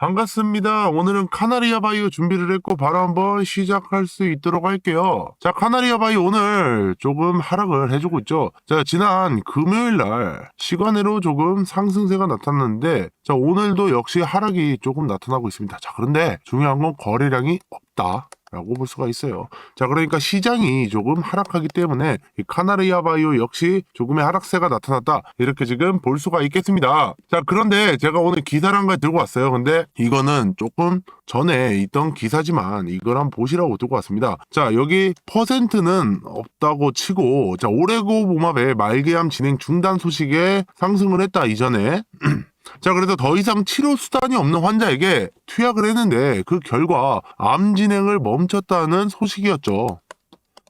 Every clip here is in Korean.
반갑습니다. 오늘은 카나리아 바이오 준비를 했고 바로 한번 시작할 수 있도록 할게요. 자, 카나리아 바이오 오늘 조금 하락을 해주고 있죠. 자, 지난 금요일 날 시간으로 조금 상승세가 나타났는데 자, 오늘도 역시 하락이 조금 나타나고 있습니다. 자, 그런데 중요한 건 거래량이 없다. 라고 볼 수가 있어요. 자, 그러니까 시장이 조금 하락하기 때문에 이 카나리아 바이오 역시 조금의 하락세가 나타났다. 이렇게 지금 볼 수가 있겠습니다. 자, 그런데 제가 오늘 기사를 한걸 들고 왔어요. 근데 이거는 조금 전에 있던 기사지만 이걸 한번 보시라고 들고 왔습니다. 자, 여기 퍼센트는 없다고 치고 자, 오레고 봄합의 말계암 진행 중단 소식에 상승을 했다 이전에 자, 그래서 더 이상 치료 수단이 없는 환자에게 투약을 했는데 그 결과 암 진행을 멈췄다는 소식이었죠.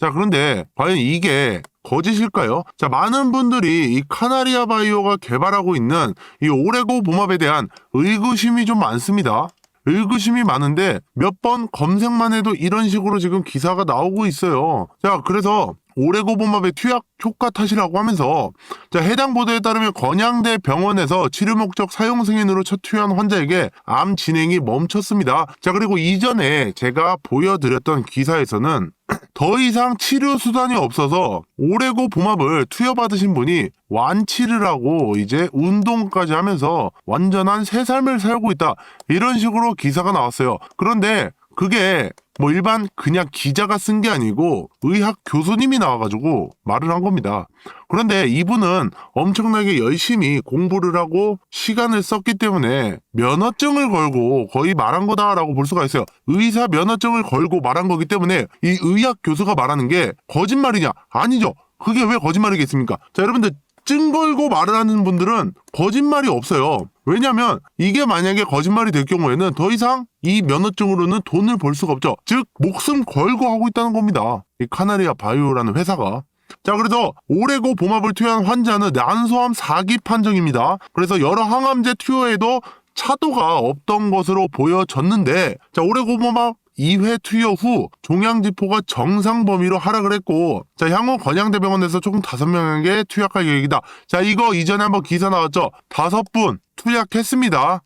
자, 그런데 과연 이게 거짓일까요? 자, 많은 분들이 이 카나리아 바이오가 개발하고 있는 이 오레고 봄합에 대한 의구심이 좀 많습니다. 의구심이 많은데 몇 번 검색만 해도 이런 식으로 지금 기사가 나오고 있어요. 자, 그래서 오레고 봄합의 투약 효과 탓이라고 하면서 자, 해당 보도에 따르면 건양대 병원에서 치료 목적 사용 승인으로 첫 투여한 환자에게 암 진행이 멈췄습니다. 자, 그리고 이전에 제가 보여드렸던 기사에서는 더 이상 치료 수단이 없어서 오레고 봄합을 투여받으신 분이 완치를 하고 이제 운동까지 하면서 완전한 새 삶을 살고 있다. 이런 식으로 기사가 나왔어요. 그런데 그게 뭐 일반 그냥 기자가 쓴 게 아니고 의학 교수님이 나와가지고 말을 한 겁니다. 그런데 이분은 엄청나게 열심히 공부를 하고 시간을 썼기 때문에 면허증을 걸고 거의 말한 거다라고 볼 수가 있어요. 의사 면허증을 걸고 말한 거기 때문에 이 의학 교수가 말하는 게 거짓말이냐? 아니죠. 그게 왜 거짓말이겠습니까? 자, 여러분들 증 걸고 말을 하는 분들은 거짓말이 없어요. 왜냐면 이게 만약에 거짓말이 될 경우에는 더 이상 이 면허증으로는 돈을 벌 수가 없죠. 즉 목숨 걸고 하고 있다는 겁니다. 이 카나리아 바이오라는 회사가. 자, 그래서 오레고 봄합을 투여한 환자는 난소암 4기 판정입니다. 그래서 여러 항암제 투여에도 차도가 없던 것으로 보여졌는데, 자, 오레고 봄합 2회 투여 후 종양지포가 정상 범위로 하락을 했고 자 향후 건양대병원에서 총 5명에게 투약할 계획이다. 자 이거 이전에 한번 기사 나왔죠. 다섯 분 투약했습니다.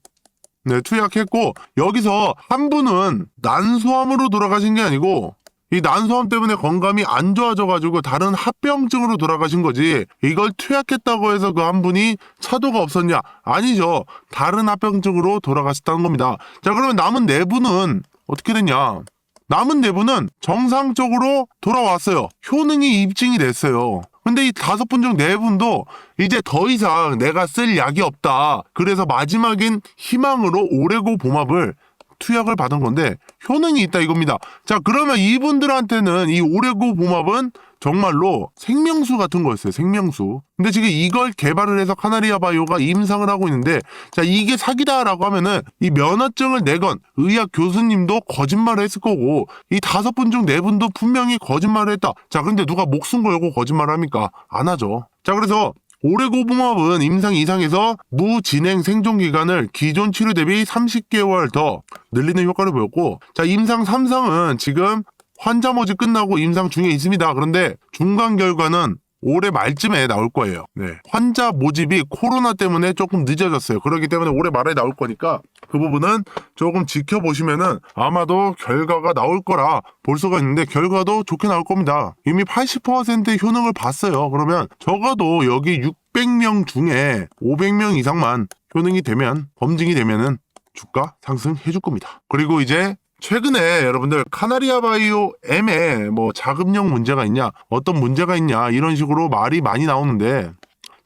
네 투약했고 여기서 한 분은 난소암으로 돌아가신 게 아니고 이 난소암 때문에 건강이 안 좋아져가지고 다른 합병증으로 돌아가신 거지. 이걸 투약했다고 해서 그 한 분이 차도가 없었냐? 아니죠. 다른 합병증으로 돌아가셨다는 겁니다. 자, 그러면 남은 네 분은 어떻게 됐냐? 남은 네 분은 정상적으로 돌아왔어요. 효능이 입증이 됐어요. 근데 이 다섯 분 중 네 분도 이제 더 이상 내가 쓸 약이 없다. 그래서 마지막인 희망으로 오레고 봄합을 투약을 받은 건데 효능이 있다 이겁니다. 자 그러면 이분들한테는 이 오레고 봄합은 정말로 생명수 같은 거였어요. 생명수. 근데 지금 이걸 개발을 해서 카나리아 바이오가 임상을 하고 있는데 자 이게 사기다라고 하면은 이 면허증을 내건 의학 교수님도 거짓말을 했을 거고 이 다섯 분 중 네 분도 분명히 거짓말을 했다. 자 근데 누가 목숨 걸고 거짓말을 합니까? 안 하죠. 자 그래서 오레고봉합은 임상 이상에서 무진행 생존 기간을 기존 치료 대비 30개월 더 늘리는 효과를 보였고, 자, 임상 3상은 지금 환자 모집 끝나고 임상 중에 있습니다. 그런데 중간 결과는 올해 말쯤에 나올 거예요. 네. 환자 모집이 코로나 때문에 조금 늦어졌어요. 그렇기 때문에 올해 말에 나올 거니까 그 부분은 조금 지켜보시면은 아마도 결과가 나올 거라 볼 수가 있는데 결과도 좋게 나올 겁니다. 이미 80%의 효능을 봤어요. 그러면 적어도 여기 600명 중에 500명 이상만 효능이 되면 검증이 되면은 주가 상승해 줄 겁니다. 그리고 이제 최근에 여러분들 카나리아 바이오 M에 뭐 자금력 문제가 있냐, 어떤 문제가 있냐 이런 식으로 말이 많이 나오는데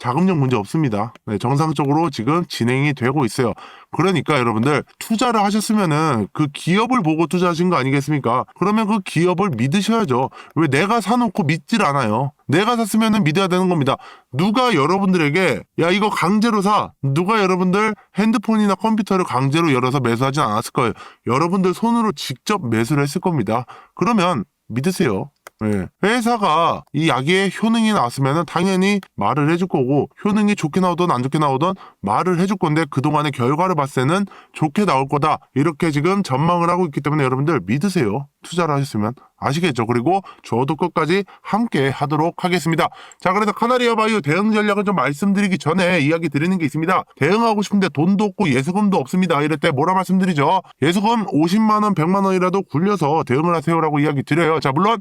자금력 문제 없습니다. 네, 정상적으로 지금 진행이 되고 있어요. 그러니까 여러분들 투자를 하셨으면은 그 기업을 보고 투자하신 거 아니겠습니까? 그러면 그 기업을 믿으셔야죠. 왜 내가 사놓고 믿질 않아요. 내가 샀으면은 믿어야 되는 겁니다. 누가 여러분들에게 야 이거 강제로 사. 누가 여러분들 핸드폰이나 컴퓨터를 강제로 열어서 매수하진 않았을 거예요. 여러분들 손으로 직접 매수를 했을 겁니다. 그러면 믿으세요. 예. 회사가 이 약의 효능이 나왔으면 당연히 말을 해줄 거고 효능이 좋게 나오든 안 좋게 나오든 말을 해줄 건데 그동안의 결과를 봤을 때는 좋게 나올 거다. 이렇게 지금 전망을 하고 있기 때문에 여러분들 믿으세요. 투자를 하셨으면 아시겠죠? 그리고 저도 끝까지 함께 하도록 하겠습니다. 자 그래서 카나리아 바이오 대응 전략을 좀 말씀드리기 전에 이야기 드리는 게 있습니다. 대응하고 싶은데 돈도 없고 예수금도 없습니다. 이럴 때 뭐라 말씀드리죠? 예수금 50만원 100만원이라도 굴려서 대응을 하세요라고 이야기 드려요. 자 물론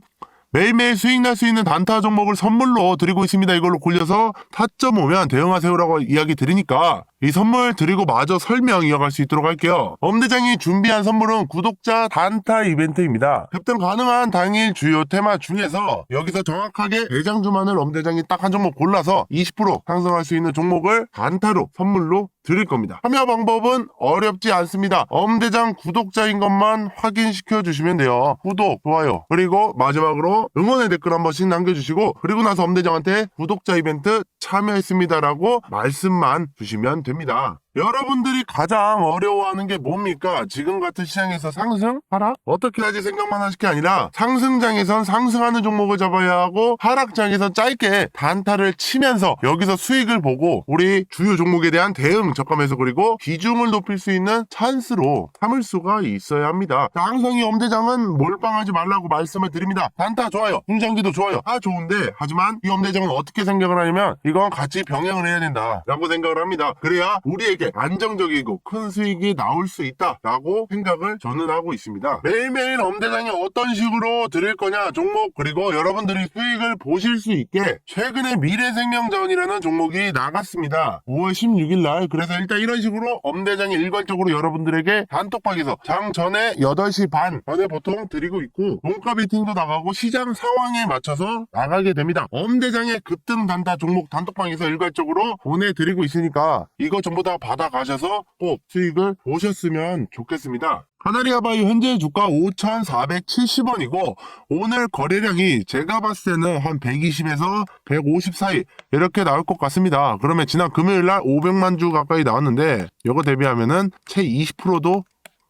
매일매일 수익 날 수 있는 단타 종목을 선물로 드리고 있습니다. 이걸로 굴려서 타점 오면 대응하세요라고 이야기 드리니까 이 선물 드리고 마저 설명 이어갈 수 있도록 할게요. 엄대장이 준비한 선물은 구독자 단타 이벤트입니다. 협등 가능한 당일 주요 테마 중에서 여기서 정확하게 대장 주만을 엄대장이 딱 한 종목 골라서 20% 상승할 수 있는 종목을 단타로 선물로 드릴 겁니다. 참여 방법은 어렵지 않습니다. 엄대장 구독자인 것만 확인시켜 주시면 돼요. 구독, 좋아요, 그리고 마지막으로 응원의 댓글 한 번씩 남겨주시고 그리고 나서 엄대장한테 구독자 이벤트 참여했습니다라고 말씀만 주시면 됩니다. 여러분들이 가장 어려워하는 게 뭡니까? 지금 같은 시장에서 상승? 하락? 어떻게 하지 생각만 하실 게 아니라 상승장에선 상승하는 종목을 잡아야 하고 하락장에선 짧게 단타를 치면서 여기서 수익을 보고 우리 주요 종목에 대한 대응 적감해서 그리고 비중을 높일 수 있는 찬스로 삼을 수가 있어야 합니다. 자, 항상 이 엄대장은 몰빵하지 말라고 말씀을 드립니다. 단타 좋아요. 중장기도 좋아요. 다 좋은데 하지만 이 엄대장은 어떻게 생각을 하냐면 이건 같이 병행을 해야 된다 라고 생각을 합니다. 그래야 우리에게 안정적이고 큰 수익이 나올 수 있다라고 생각을 저는 하고 있습니다. 매일매일 엄대장이 어떤 식으로 드릴 거냐 종목 그리고 여러분들이 수익을 보실 수 있게 최근에 미래생명자원이라는 종목이 나갔습니다. 5월 16일 날 그래서 일단 이런 식으로 엄대장이 일괄적으로 여러분들에게 단톡방에서 장 전에 8시 반 전에 보통 드리고 있고 종가 베팅도 나가고 시장 상황에 맞춰서 나가게 됩니다. 엄대장의 급등 단타 종목 단톡방에서 일괄적으로 보내드리고 있으니까 이거 전부 다 받아가셔서 꼭 수익을 보셨으면 좋겠습니다. 카나리아 바이오 현재 주가 5,470원이고 오늘 거래량이 제가 봤을 때는 한 120에서 150 사이 이렇게 나올 것 같습니다. 그러면 지난 금요일 날 500만 주 가까이 나왔는데 이거 대비하면은 채 20%도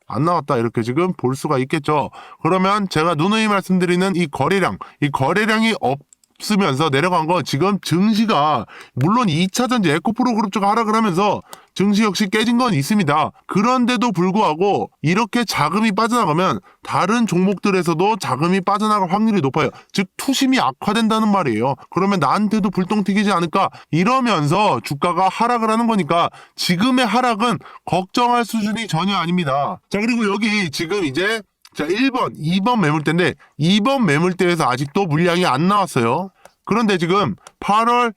안 나왔다 이렇게 지금 볼 수가 있겠죠. 그러면 제가 누누이 말씀드리는 이 거래량, 이 거래량이 없으면서 내려간 거 지금 증시가 물론 2차전지 에코프로 그룹주가 하락을 하면서 증시 역시 깨진 건 있습니다. 그런데도 불구하고 이렇게 자금이 빠져나가면 다른 종목들에서도 자금이 빠져나갈 확률이 높아요. 즉 투심이 악화된다는 말이에요. 그러면 나한테도 불똥 튀기지 않을까 이러면서 주가가 하락을 하는 거니까 지금의 하락은 걱정할 수준이 전혀 아닙니다. 자 그리고 여기 지금 이제 자 1번, 2번 매물대인데 2번 매물대에서 아직도 물량이 안 나왔어요. 그런데 지금 8월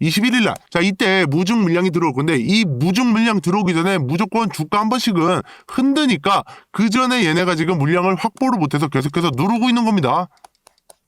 21일 날. 자, 이때 무중 물량이 들어올 건데, 이 무중 물량 들어오기 전에 무조건 주가 한 번씩은 흔드니까, 그 전에 얘네가 지금 물량을 확보를 못해서 계속해서 누르고 있는 겁니다.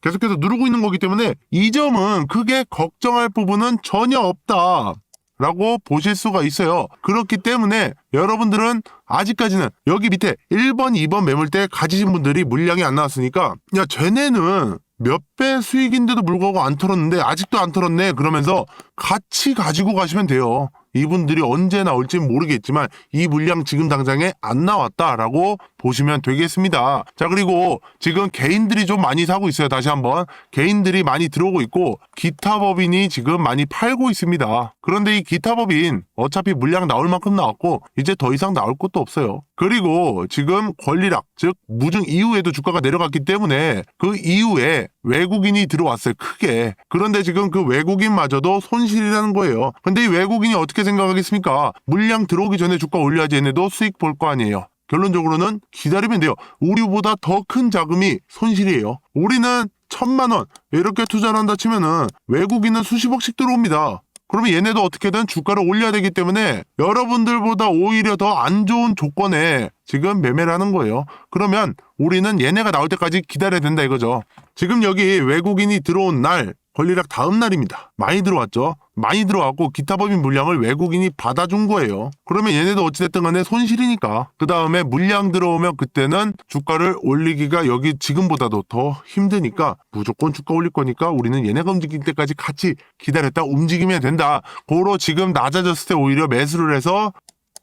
계속해서 누르고 있는 거기 때문에, 이 점은 크게 걱정할 부분은 전혀 없다. 라고 보실 수가 있어요. 그렇기 때문에 여러분들은 아직까지는 여기 밑에 1번, 2번 매물대 가지신 분들이 물량이 안 나왔으니까 야 쟤네는 몇 배 수익인데도 불구하고 안 털었는데 아직도 안 털었네 그러면서 같이 가지고 가시면 돼요. 이분들이 언제 나올지 모르겠지만 이 물량 지금 당장에 안 나왔다라고 보시면 되겠습니다. 자 그리고 지금 개인들이 좀 많이 사고 있어요. 다시 한번 개인들이 많이 들어오고 있고 기타 법인이 지금 많이 팔고 있습니다. 그런데 이 기타 법인 어차피 물량 나올 만큼 나왔고 이제 더 이상 나올 것도 없어요. 그리고 지금 권리락 즉 무증 이후에도 주가가 내려갔기 때문에 그 이후에 외국인이 들어왔어요. 크게. 그런데 지금 그 외국인마저도 손실이라는 거예요. 근데 이 외국인이 어떻게 생각하겠습니까? 물량 들어오기 전에 주가 올려야지 얘네도 수익 볼 거 아니에요. 결론적으로는 기다리면 돼요. 우리보다 더 큰 자금이 손실이에요. 우리는 천만 원 이렇게 투자를 한다 치면은 외국인은 수십억씩 들어옵니다. 그러면 얘네도 어떻게든 주가를 올려야 되기 때문에 여러분들보다 오히려 더 안 좋은 조건에 지금 매매를 하는 거예요. 그러면 우리는 얘네가 나올 때까지 기다려야 된다 이거죠. 지금 여기 외국인이 들어온 날 권리락 다음 날입니다. 많이 들어왔죠. 많이 들어왔고 기타 법인 물량을 외국인이 받아준 거예요. 그러면 얘네도 어찌됐든 간에 손실이니까. 그 다음에 물량 들어오면 그때는 주가를 올리기가 여기 지금보다도 더 힘드니까 무조건 주가 올릴 거니까 우리는 얘네가 움직일 때까지 같이 기다렸다 움직이면 된다. 고로 지금 낮아졌을 때 오히려 매수를 해서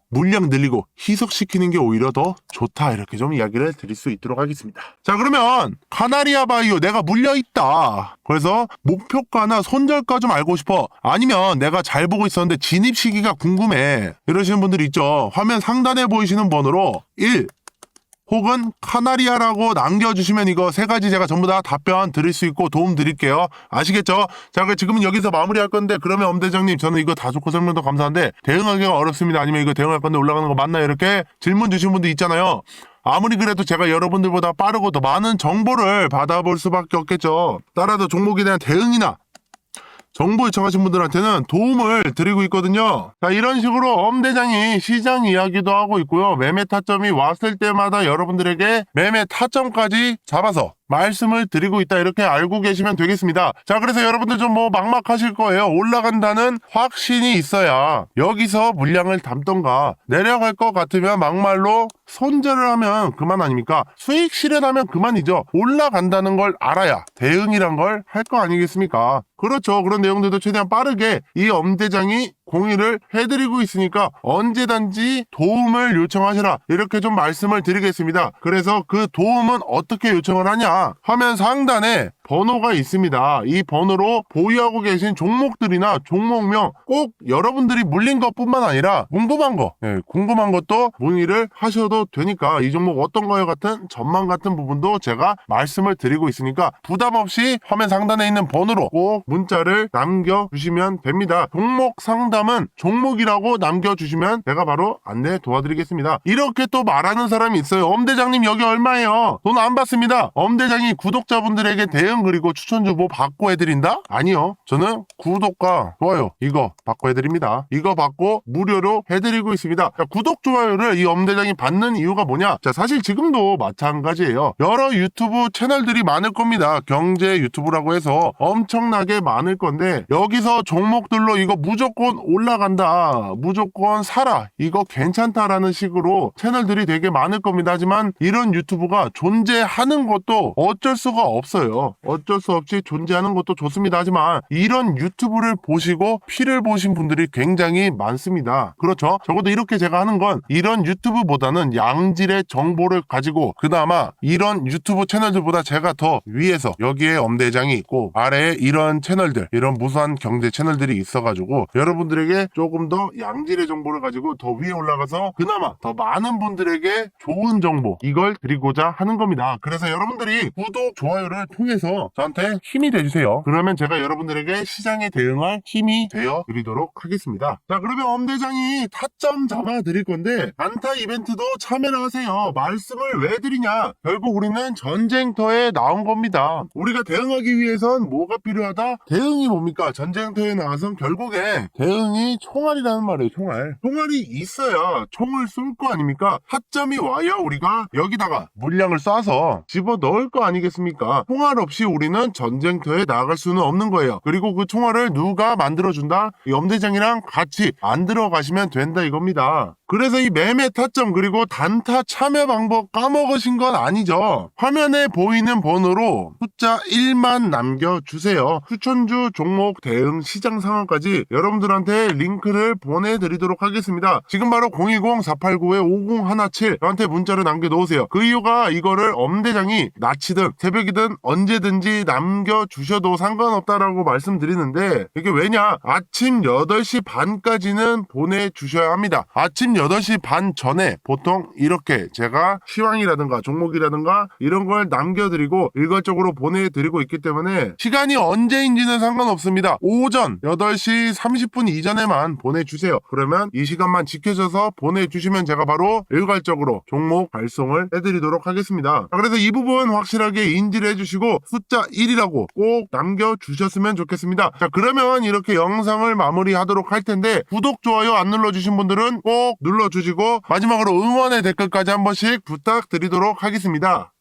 물량 늘리고 희석시키는 게 오히려 더 좋다 이렇게 좀 이야기를 드릴 수 있도록 하겠습니다. 자 그러면 카나리아 바이오 내가 물려 있다. 그래서 목표가나 손절가 좀 알고 싶어. 아니면 내가 잘 보고 있었는데 진입 시기가 궁금해. 이러시는 분들 있죠. 화면 상단에 보이시는 번호로 1 혹은 카나리아라고 남겨주시면 이거 세 가지 제가 전부 다 답변 드릴 수 있고 도움 드릴게요. 아시겠죠? 자, 그 지금은 여기서 마무리할 건데 그러면 엄대장님 저는 이거 다 좋고 설명도 감사한데 대응하기가 어렵습니다. 아니면 이거 대응할 건데 올라가는 거 맞나요? 이렇게 질문 주신 분들 있잖아요. 아무리 그래도 제가 여러분들보다 빠르고 더 많은 정보를 받아볼 수밖에 없겠죠. 따라서 종목에 대한 대응이나 정보 요청하신 분들한테는 도움을 드리고 있거든요. 자, 이런 식으로 엄대장이 시장 이야기도 하고 있고요. 매매 타점이 왔을 때마다 여러분들에게 매매 타점까지 잡아서 말씀을 드리고 있다 이렇게 알고 계시면 되겠습니다. 자 그래서 여러분들 좀 뭐 막막하실 거예요. 올라간다는 확신이 있어야 여기서 물량을 담던가 내려갈 것 같으면 막말로 손절을 하면 그만 아닙니까? 수익 실현하면 그만이죠. 올라간다는 걸 알아야 대응이란 걸 할 거 아니겠습니까? 그렇죠. 그런 내용들도 최대한 빠르게 이 엄대장이 공유를 해드리고 있으니까 언제든지 도움을 요청하시라 이렇게 좀 말씀을 드리겠습니다. 그래서 그 도움은 어떻게 요청을 하냐? 화면 상단에 번호가 있습니다. 이 번호로 보유하고 계신 종목들이나 종목명 꼭 여러분들이 물린 것뿐만 아니라 궁금한 거, 예, 궁금한 것도 문의를 하셔도 되니까 이 종목 어떤가요 같은 전망 같은 부분도 제가 말씀을 드리고 있으니까 부담 없이 화면 상단에 있는 번호로 꼭 문자를 남겨주시면 됩니다. 종목 상담은 종목이라고 남겨주시면 제가 바로 안내 도와드리겠습니다. 이렇게 또 말하는 사람이 있어요. 엄대장님 여기 얼마예요? 돈 안 받습니다. 엄대장이 구독자분들에게 대응 그리고 추천 주보 받고 해드린다? 아니요. 저는 구독과 좋아요 이거 받고 해드립니다. 이거 받고 무료로 해드리고 있습니다. 자, 구독 좋아요를 이 엄대장이 받는 이유가 뭐냐? 자 사실 지금도 마찬가지예요. 여러 유튜브 채널들이 많을 겁니다. 경제 유튜브라고 해서 엄청나게 많을 건데 여기서 종목들로 이거 무조건 올라간다. 무조건 사라. 이거 괜찮다라는 식으로 채널들이 되게 많을 겁니다. 하지만 이런 유튜브가 존재하는 것도 어쩔 수가 없어요. 어쩔 수 없이 존재하는 것도 좋습니다. 하지만 이런 유튜브를 보시고 피를 보신 분들이 굉장히 많습니다. 그렇죠? 적어도 이렇게 제가 하는 건 이런 유튜브보다는 양질의 정보를 가지고 그나마 이런 유튜브 채널들보다 제가 더 위에서 여기에 엄대장이 있고 아래에 이런 채널들 이런 무수한 경제 채널들이 있어가지고 여러분들에게 조금 더 양질의 정보를 가지고 더 위에 올라가서 그나마 더 많은 분들에게 좋은 정보 이걸 드리고자 하는 겁니다. 그래서 여러분들이 구독 좋아요를 통해서 저한테 힘이 돼주세요. 그러면 제가 여러분들에게 시장에 대응할 힘이 되어 드리도록 하겠습니다. 자 그러면 엄대장이 타점 잡아 드릴 건데 단타 이벤트도 참여를 하세요. 말씀을 왜 드리냐? 결국 우리는 전쟁터에 나온 겁니다. 우리가 대응하기 위해선 뭐가 필요하다? 대응이 뭡니까? 전쟁터에 나와선 결국에 대응이 총알이라는 말이에요. 총알. 총알이 있어야 총을 쏠 거 아닙니까? 타점이 와야 우리가 여기다가 물량을 쏴서 집어 넣을 거 아니겠습니까? 총알 없이 우리는 전쟁터에 나갈 수는 없는 거예요. 그리고 그 총알을 누가 만들어준다? 이 엄대장이랑 같이 만들어 가시면 된다 이겁니다. 그래서 이 매매 타점 그리고 단타 참여 방법 까먹으신 건 아니죠. 화면에 보이는 번호로 숫자 1만 남겨주세요. 추천주 종목 대응 시장 상황까지 여러분들한테 링크를 보내드리도록 하겠습니다. 지금 바로 020-489-5017 저한테 문자를 남겨놓으세요. 그 이유가 이거를 엄대장이 낮이든 새벽이든 언제든지 남겨주셔도 상관없다라고 말씀드리는데 이게 왜냐 아침 8시 반까지는 보내주셔야 합니다. 아침 8시 반 전에 보통 이렇게 제가 시황이라든가 종목이라든가 이런 걸 남겨드리고 일괄적으로 보내드리고 있기 때문에 시간이 언제인지는 상관없습니다. 오전 8시 30분 이전에만 보내주세요. 그러면 이 시간만 지켜져서 보내주시면 제가 바로 일괄적으로 종목 발송을 해드리도록 하겠습니다. 자, 그래서 이 부분 확실하게 인지를 해주시고 숫자 1이라고 꼭 남겨주셨으면 좋겠습니다. 자 그러면 이렇게 영상을 마무리하도록 할 텐데 구독, 좋아요 안 눌러주신 분들은 꼭 눌러주시고 마지막으로 응원의 댓글까지 한 번씩 부탁드리도록 하겠습니다.